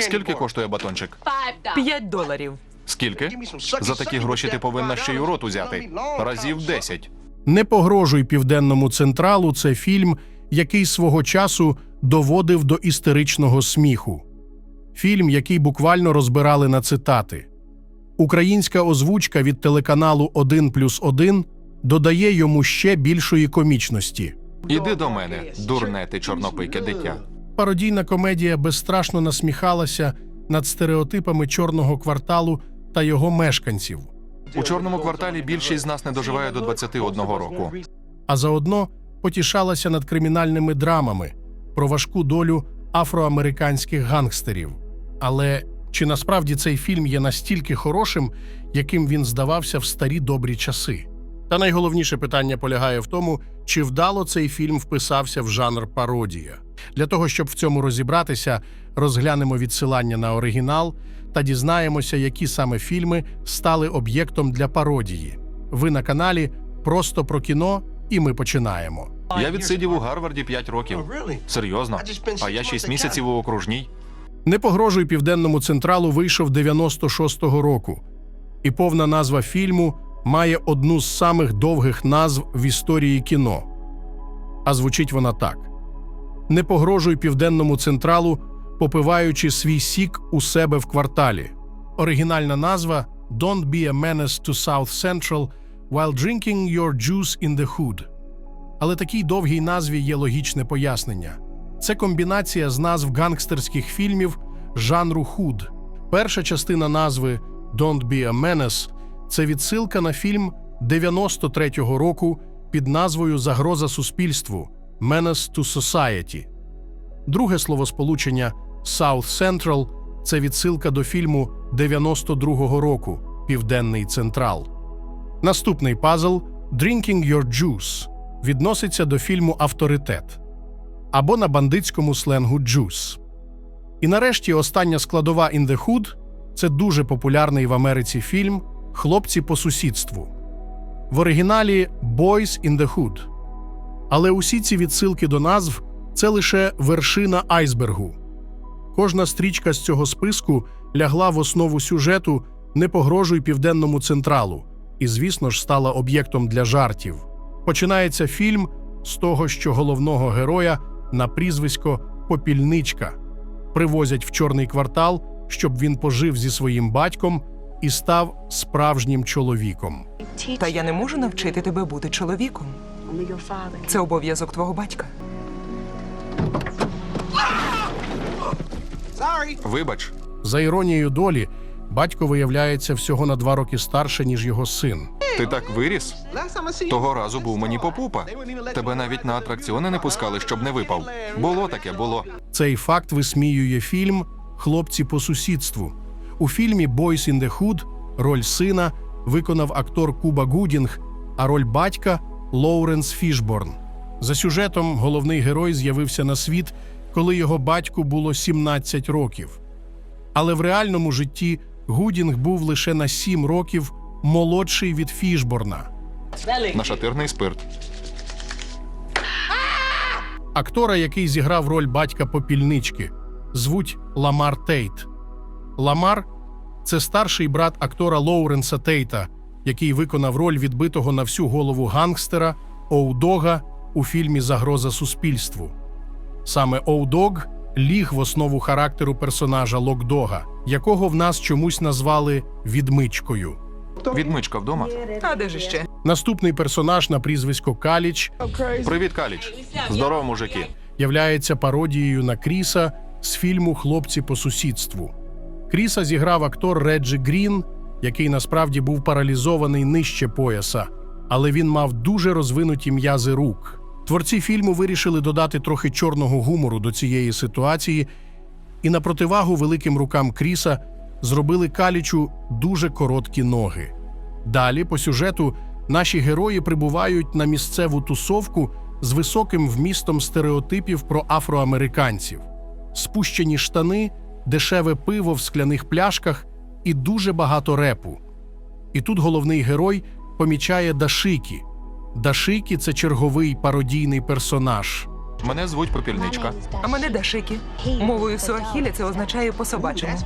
Скільки коштує батончик? П'ять доларів. Скільки? За такі гроші ти повинна ще й у рот узяти. Разів 10. Не погрожуй південному централу. Це фільм, який свого часу доводив до істеричного сміху. Фільм, який буквально розбирали на цитати. Українська озвучка від телеканалу 1 плюс 1 додає йому ще більшої комічності. Іди до мене, дурне ти чорнопике дитя. Пародійна комедія безстрашно насміхалася над стереотипами чорного кварталу та його мешканців. У чорному кварталі більшість з нас не доживає до 21 року. а заодно потішалася над кримінальними драмами про важку долю афроамериканських гангстерів. Але чи насправді цей фільм є настільки хорошим, яким він здавався в старі добрі часи? Та найголовніше питання полягає в тому, чи вдало цей фільм вписався в жанр пародія. Для того, щоб в цьому розібратися, розглянемо відсилання на оригінал та дізнаємося, які саме фільми стали об'єктом для пародії. Ви на каналі Просто про кіно, і ми починаємо. Я відсидів у Гарварді 5 років. Серйозно? А я 6 місяців у окружній. Не погрожуй південному централу вийшов 96-го року, і повна назва фільму має одну з самих довгих назв в історії кіно. А звучить вона так: Не погрожуй південному централу, попиваючи свій сік у себе в кварталі. Оригінальна назва Don't be a menace to South Central while drinking your juice in the hood. Але такій довгій назві є логічне пояснення. Це комбінація з назв гангстерських фільмів жанру худ. Перша частина назви Don't be a menace – це відсилка на фільм 93-го року під назвою Загроза суспільству Menace to Society. Друге словосполучення South Central – це відсилка до фільму 92-го року Південний Централ. Наступний пазл Drinking Your Juice відноситься до фільму Авторитет або на бандитському сленгу «джус». І нарешті остання складова «In the Hood» – це дуже популярний в Америці фільм Хлопці по сусідству. В оригіналі «Boys in the Hood». Але усі ці відсилки до назв це лише вершина айсбергу. Кожна стрічка з цього списку лягла в основу сюжету «Не погрожуй південному централу» і, звісно ж, стала об'єктом для жартів. Починається фільм з того, що головного героя на прізвисько Попільничка привозять в чорний квартал, щоб він пожив зі своїм батьком і став справжнім чоловіком. Та я не можу навчити тебе бути чоловіком. Це обов'язок твого батька. Вибач, За іронією долі, батько виявляється всього на два роки старше, ніж його син. ти так виріс? Того разу був мені попупа. Тебе навіть на атракціони не пускали, щоб не випав. Було таке, було. Цей факт висміює фільм Хлопці по сусідству. У фільмі «Boys in the Hood» роль сина виконав актор Куба Гудінг, а роль батька Лоуренс Фішборн. За сюжетом головний герой з'явився на світ, коли його батьку було 17 років. Але в реальному житті Гудінг був лише на 7 років молодший від Фішборна. Нашатирний спирт. Актора, який зіграв роль батька попільнички, звуть Ламар Тейт. Ламар це старший брат актора Лоуренса Тейта, який виконав роль відбитого на всю голову гангстера Оудога у фільмі Загроза суспільству. Саме Оудог ліг в основу характеру персонажа Локдога, якого в нас чомусь назвали відмичкою. Відмичка вдома. А де ж ще? Наступний персонаж на прізвисько Каліч Привіт, Каліч. Здорово, мужики. являється пародією на Кріса з фільму Хлопці по сусідству. Кріса зіграв актор Реджі Грін, який насправді був паралізований нижче пояса, але він мав дуже розвинуті м'язи рук. Творці фільму вирішили додати трохи чорного гумору до цієї ситуації, і на противагу великим рукам Кріса зробили калічу дуже короткі ноги. Далі, по сюжету, наші герої прибувають на місцеву тусовку з високим вмістом стереотипів про афроамериканців, спущені штани, дешеве пиво в скляних пляшках і дуже багато репу. І тут головний герой помічає Дашикі. Дашикі це черговий пародійний персонаж. Мене звуть Попільничка. А мене Дашики. Мовою суахілі це означає по собачому.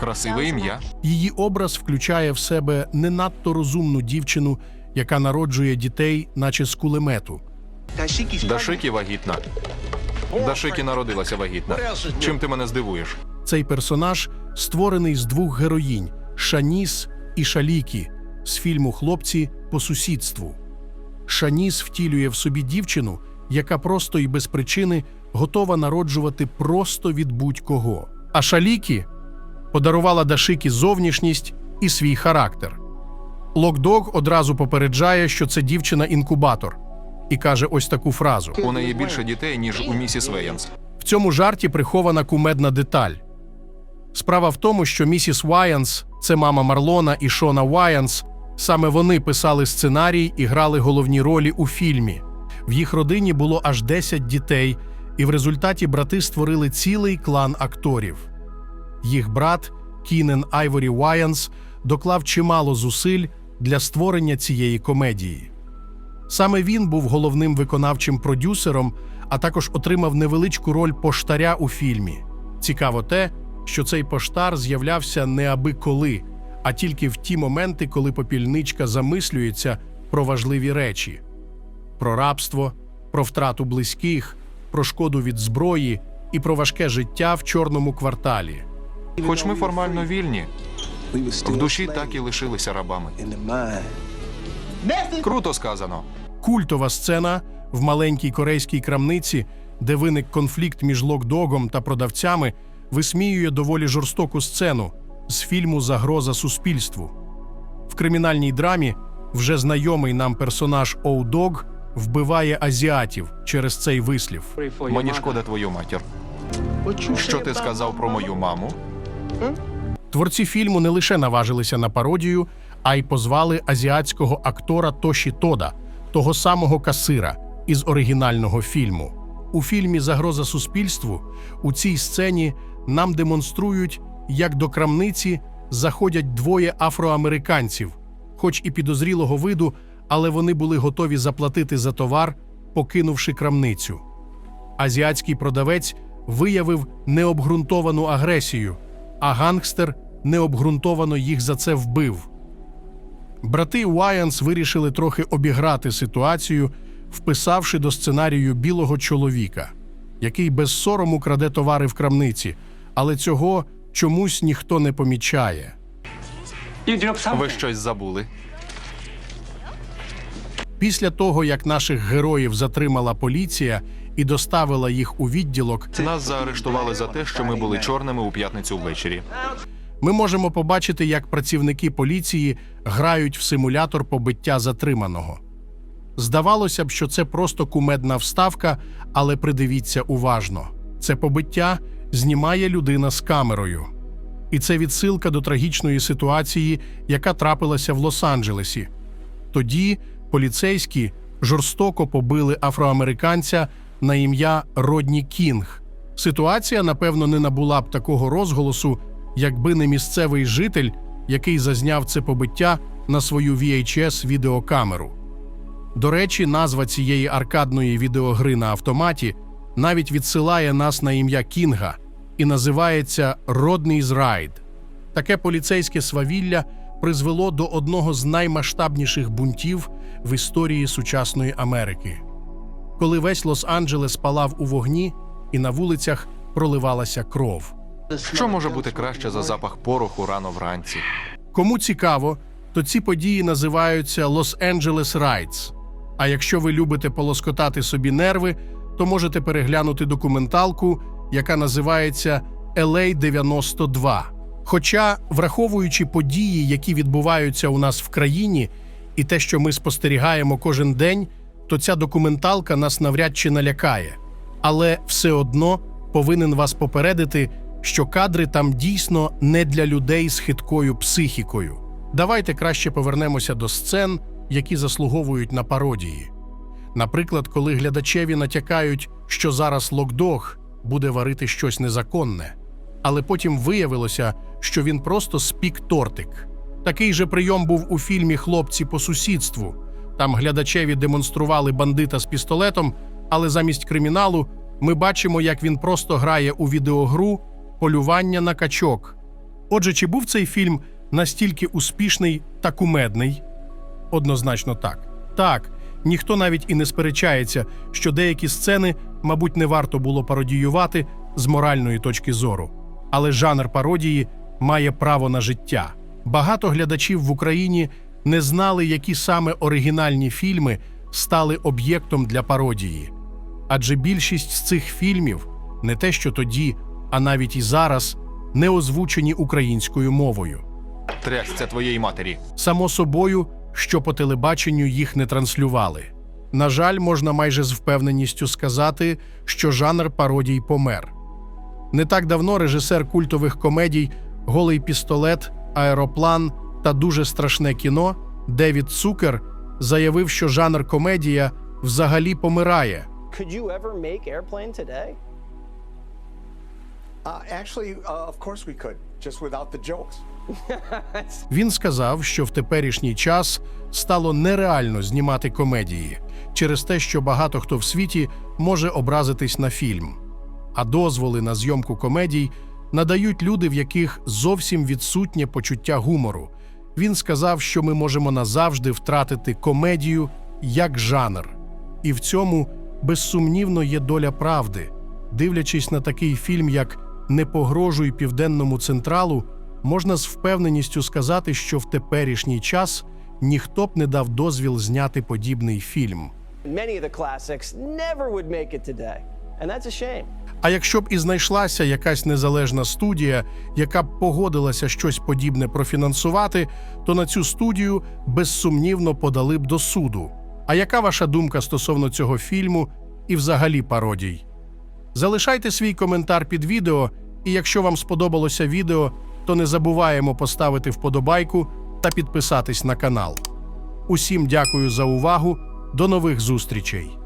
Красиве ім'я. Її образ включає в себе не надто розумну дівчину, яка народжує дітей, наче з кулемету. Дашикі вагітна. Дашикі народилася вагітна. Чим ти мене здивуєш? Цей персонаж створений з двох героїнь Шаніс і Шалікі з фільму Хлопці по сусідству. Шаніс втілює в собі дівчину, яка просто і без причини готова народжувати просто від будь-кого. А Шалікі подарувала Дашикі зовнішність і свій характер. Локдог одразу попереджає, що це дівчина-інкубатор, і каже ось таку фразу. У неї більше дітей, ніж у місіс Веянс. В цьому жарті прихована кумедна деталь. Справа в тому, що місіс Ваянс це мама Марлона і Шона Ваянс. Саме вони писали сценарій і грали головні ролі у фільмі. В їх родині було аж 10 дітей, і в результаті брати створили цілий клан акторів. Їх брат Кінен Айворі Ваянс доклав чимало зусиль для створення цієї комедії. Саме він був головним виконавчим продюсером, а також отримав невеличку роль поштаря у фільмі. Цікаво те, що цей поштар з'являвся не аби коли, а тільки в ті моменти, коли попільничка замислюється про важливі речі: про рабство, про втрату близьких, про шкоду від зброї і про важке життя в чорному кварталі. Хоч ми формально вільні, в душі так і лишилися рабами. Круто сказано. Культова сцена в маленькій корейській крамниці, де виник конфлікт між локдогом та продавцями, висміює доволі жорстоку сцену з фільму Загроза суспільству. В кримінальній драмі вже знайомий нам персонаж Оудог вбиває азіатів через цей вислів. Мені шкода твою матір. Що ти сказав про мою маму? Творці фільму не лише наважилися на пародію, а й позвали азіатського актора Тоші Тода, того самого касира із оригінального фільму. У фільмі Загроза суспільству у цій сцені нам демонструють, як до крамниці заходять двоє афроамериканців, хоч і підозрілого виду, але вони були готові заплатити за товар, покинувши крамницю. Азіатський продавець виявив необґрунтовану агресію, а гангстер необґрунтовано їх за це вбив. Брати Уаянс вирішили трохи обіграти ситуацію, вписавши до сценарію білого чоловіка, який без сорому краде товари в крамниці, але цього чомусь ніхто не помічає. Ви щось забули. Після того, як наших героїв затримала поліція і доставила їх у відділок, Нас заарештували за те, що ми були чорними у п'ятницю ввечері. ми можемо побачити, як працівники поліції грають в симулятор побиття затриманого. Здавалося б, що це просто кумедна вставка, але придивіться уважно: це побиття знімає людина з камерою. І це відсилка до трагічної ситуації, яка трапилася в Лос-Анджелесі. Тоді поліцейські жорстоко побили афроамериканця на ім'я Родні Кінг. Ситуація, напевно, не набула б такого розголосу, якби не місцевий житель, який зазняв це побиття на свою VHS відеокамеру. До речі, назва цієї аркадної відеогри на автоматі навіть відсилає нас на ім'я Кінга і називається Родний's Райд. Таке поліцейське свавілля призвело до одного з наймасштабніших бунтів в історії сучасної Америки. Коли весь Лос-Анджелес палав у вогні і на вулицях проливалася кров. Що може бути краще за запах пороху рано вранці? Кому цікаво, то ці події називаються Los-Angeles Riots. А якщо ви любите полоскотати собі нерви, то можете переглянути документалку, яка називається LA 92. Хоча, враховуючи події, які відбуваються у нас в країні, і те, що ми спостерігаємо кожен день, то ця документалка нас навряд чи налякає. Але все одно повинен вас попередити, що кадри там дійсно не для людей з хиткою психікою. Давайте краще повернемося до сцен, які заслуговують на пародії. Наприклад, коли глядачеві натякають, що зараз локдог буде варити щось незаконне, але потім виявилося, що він просто спік тортик. Такий же прийом був у фільмі Хлопці по сусідству. Там глядачеві демонстрували бандита з пістолетом, але замість криміналу ми бачимо, як він просто грає у відеогру полювання на качок. Отже, чи був цей фільм настільки успішний та кумедний? Однозначно так. Так, ніхто навіть і не сперечається, що деякі сцени, мабуть, не варто було пародіювати з моральної точки зору. Але жанр пародії має право на життя. Багато глядачів в Україні не знали, які саме оригінальні фільми стали об'єктом для пародії. Адже більшість з цих фільмів не те, що тоді, а навіть і зараз, не озвучені українською мовою. Трясця твоєї матері. Само собою, що по телебаченню їх не транслювали. На жаль, можна майже з впевненістю сказати, що жанр пародій помер. Не так давно режисер культових комедій Голий пістолет, Аероплан та дуже страшне кіно Девід Цукер заявив, що жанр комедія взагалі помирає. Could you ever make airplane today? Uh, actually, uh, of course we could, just without the jokes. Він сказав, що в теперішній час стало нереально знімати комедії через те, що багато хто в світі може образитись на фільм. А дозволи на зйомку комедій надають люди, в яких зовсім відсутнє почуття гумору. Він сказав, що ми можемо назавжди втратити комедію як жанр. І в цьому безсумнівно є доля правди. Дивлячись на такий фільм, як Не погрожуй південному централу, можна з впевненістю сказати, що в теперішній час ніхто б не дав дозвіл зняти подібний фільм. Of the classics never would make it today. And that's a shame. А якщо б і знайшлася якась незалежна студія, яка б погодилася щось подібне профінансувати, то на цю студію безсумнівно подали б до суду. А яка ваша думка стосовно цього фільму і взагалі пародій? Залишайте свій коментар під відео, і якщо вам сподобалося відео, то не забуваємо поставити вподобайку та підписатись на канал. Усім дякую за увагу. До нових зустрічей!